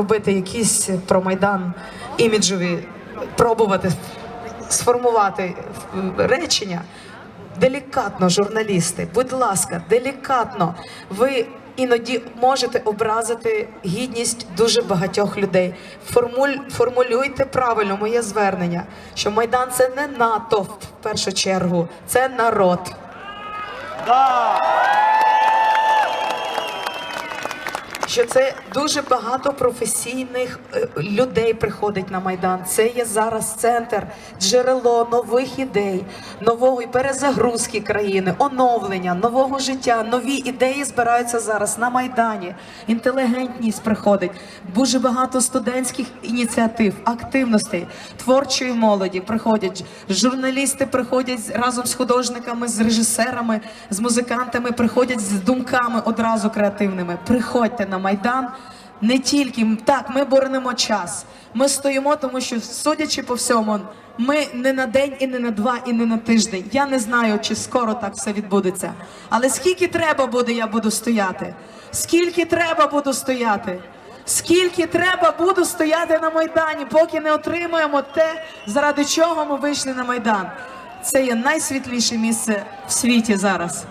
робити якісь про майдан іміджові, пробувати сформувати е, речення. Делікатно, журналісти, будь ласка, делікатно. Ви іноді можете образити гідність дуже багатьох людей. Формуль, формулюйте правильно моє звернення, що майдан це не НАТО в першу чергу, це народ. Що це дуже багато професійних е, людей приходить на майдан. Це є зараз центр, джерело нових ідей, нової перезагрузки країни, оновлення, нового життя. Нові ідеї збираються зараз на майдані. Інтелігентність приходить. Дуже багато студентських ініціатив, активностей, творчої молоді приходять. Журналісти приходять разом з художниками, з режисерами, з музикантами, приходять з думками одразу креативними. Приходьте на майдан. Не тільки так, ми боронимо час. Ми стоїмо, тому що, судячи по всьому, ми не на день, і не на два, і не на тиждень. Я не знаю, чи скоро так все відбудеться. Але скільки треба буде, я буду стояти. Скільки треба буду стояти. Скільки треба буду стояти на майдані, поки не отримаємо те, заради чого ми вийшли на майдан. Це є найсвітліше місце в світі зараз.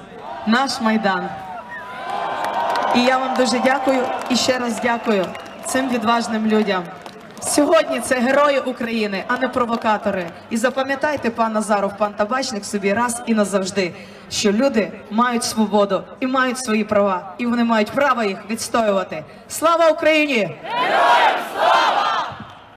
Наш майдан. І я вам дуже дякую і ще раз дякую цим відважним людям. Сьогодні це герої України, а не провокатори. І запам'ятайте, пан Назаров, пан Табачник собі раз і назавжди, що люди мають свободу і мають свої права, і вони мають право їх відстоювати. Слава Україні! Героям!